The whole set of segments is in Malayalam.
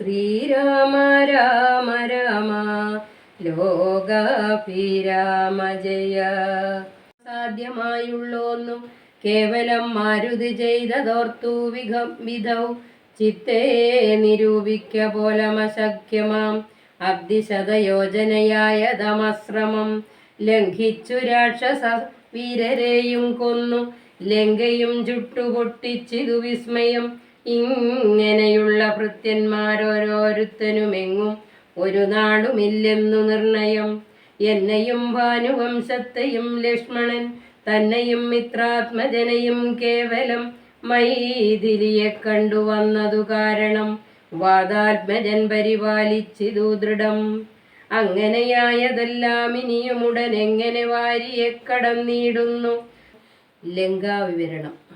ശ്രീരാമ രാമ രാമ ലോകാഭിരാമ ജയ. സാധ്യമായുള്ളൊന്നും കേവലം മാരുതി ചെയ്തതോർത്തു വിഘം വിധൗ ചിത്തേ നിരൂപിക്ക പോലമശക്യമാം. അബ്ദിശതയോജനയായ തമശ്രമം ലംഘിച്ചു രാക്ഷസ വീരരെയും കൊന്നു. ലങ്കയും ചുട്ടുപൊട്ടിച്ചിതു വിസ്മയം. ഇങ്ങനെയുള്ള ഭൃത്യന്മാരോരോരുത്തനുമെങ്ങും ഒരു നാളുമില്ലെന്നു നിർണയം. എന്നെയും ഭാനുവംശത്തെയും ലക്ഷ്മണൻ തന്നെയും മിത്രാത്മജനെയും കേവലം മൈഥിലിയെ കണ്ടുവന്നതു കാരണം വാദാത്മജൻ പരിപാലിച്ചിതു ദൃഢം. അങ്ങനെയായതെല്ലാം ഇനിയും ഉടൻ എങ്ങനെ വാരിയെ കടന്നിടുന്നു ലങ്കാവിവരണം.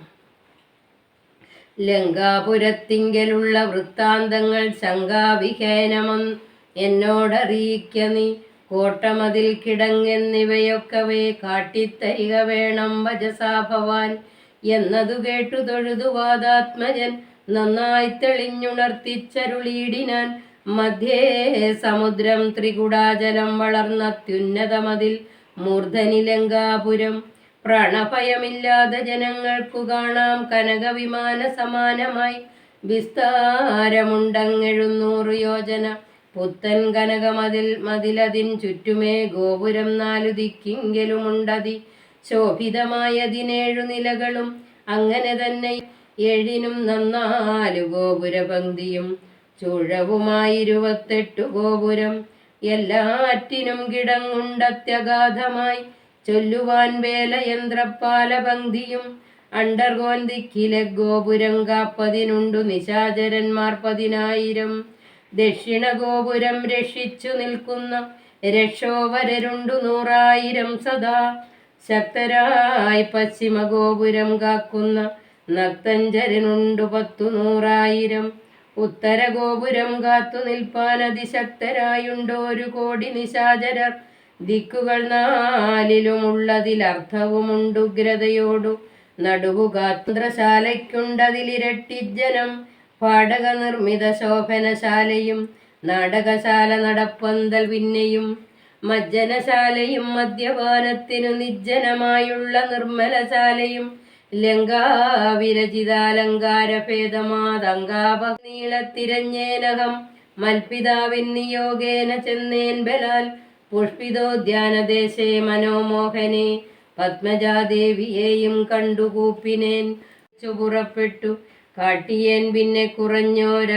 ലങ്കാപുരത്തിങ്കലുള്ള വൃത്താന്തങ്ങൾ ശങ്കാവിഹേനമം എന്നോടറിയിക്ക നീ. കോട്ടമതിൽ കിടങ്ങെന്നിവയൊക്കവേ കാട്ടിത്തരിക വേണം വജസാ ഭവാൻ. എന്നതു കേട്ടു തൊഴുതു വാദാത്മജൻ നന്നായി തെളിഞ്ഞുണർത്തിച്ചരുളീടിനാൻ മധ്യേ സമുദ്രം ത്രികുടാചലം വളർന്നത്യുന്നതമതിൽ മൂർധനിലങ്കാപുരം പ്രാണഭയമില്ലാതെ ജനങ്ങൾക്കു കാണാം കനകവിമാന സമാനമായി. വിസ്താരമുണ്ടങ്ങെഴുന്നൂറ് യോജന. പുത്തൻ കനകമതിൽ മതിലതിൻ ചുറ്റുമേ ഗോപുരം നാലു ദിക്കിങ്കലുമുണ്ടതി. ശോഭിതമായതിനേഴു നിലകളും അങ്ങനെ തന്നെ ഏഴിനും നന്നാലു ഗോപുരപങ്ക്തിയും. ചുഴവുമായിരുപത്തെട്ടു ഗോപുരം. എല്ലാറ്റിനും കിടങ്ങുണ്ടത്യഗാധമായി. ചൊല്ലുവാൻ വേലയന്ത്രപ്പാലപങ്ക്തിയും അണ്ടർകോൻ ദിക്കിലെ ഗോപുരം കാപ്പതിനുണ്ടു നിശാചരന്മാർ പതിനായിരം. ദക്ഷിണ ഗോപുരം രക്ഷിച്ചു നിൽക്കുന്ന രക്ഷോവരരുണ്ടു നൂറായിരം സദാ. ശക്തരായി പശ്ചിമ ഗോപുരം കാക്കുന്ന നക്തഞ്ചരനുണ്ടു പത്തു നൂറായിരം. ഉത്തര ഗോപുരം കാത്തു നിൽപ്പാൻ അതിശക്തരായുണ്ടോ ഒരു കോടി നിശാചരർ. ദിക്കുകൾ നാലിലുമുള്ളതിലർത്ഥവുമുണ്ടുഗ്രതയോടു നടുവു കാത്രശാലയ്ക്കുണ്ടതിലിരട്ടിജനം പാടക നിർമ്മിത ശോഭനശാലയും നാടകശാല നടപ്പന്തൽ പിന്നെയും. മജ്ജനശാലയും മദ്യപാനത്തിനു നിജ്ജനമായുള്ള നിർമ്മലശാലയും. ലങ്കാവിരചിതാലങ്കാരഭേദമാതങ്കാപ നീളത്തിരഞ്ഞേനകം മൽപിതാവിൻ നിയോഗേന ചെന്നേൻ ബലാൽ. പുഷ്പിതോദ്യാനദേശേ മനോമോഹനെ. പത്മജാദേവിയെയും കണ്ടുകൂപ്പിനേൻ പുറപ്പെട്ടു കാട്ടിയേൻ പിന്നെ കുറഞ്ഞോര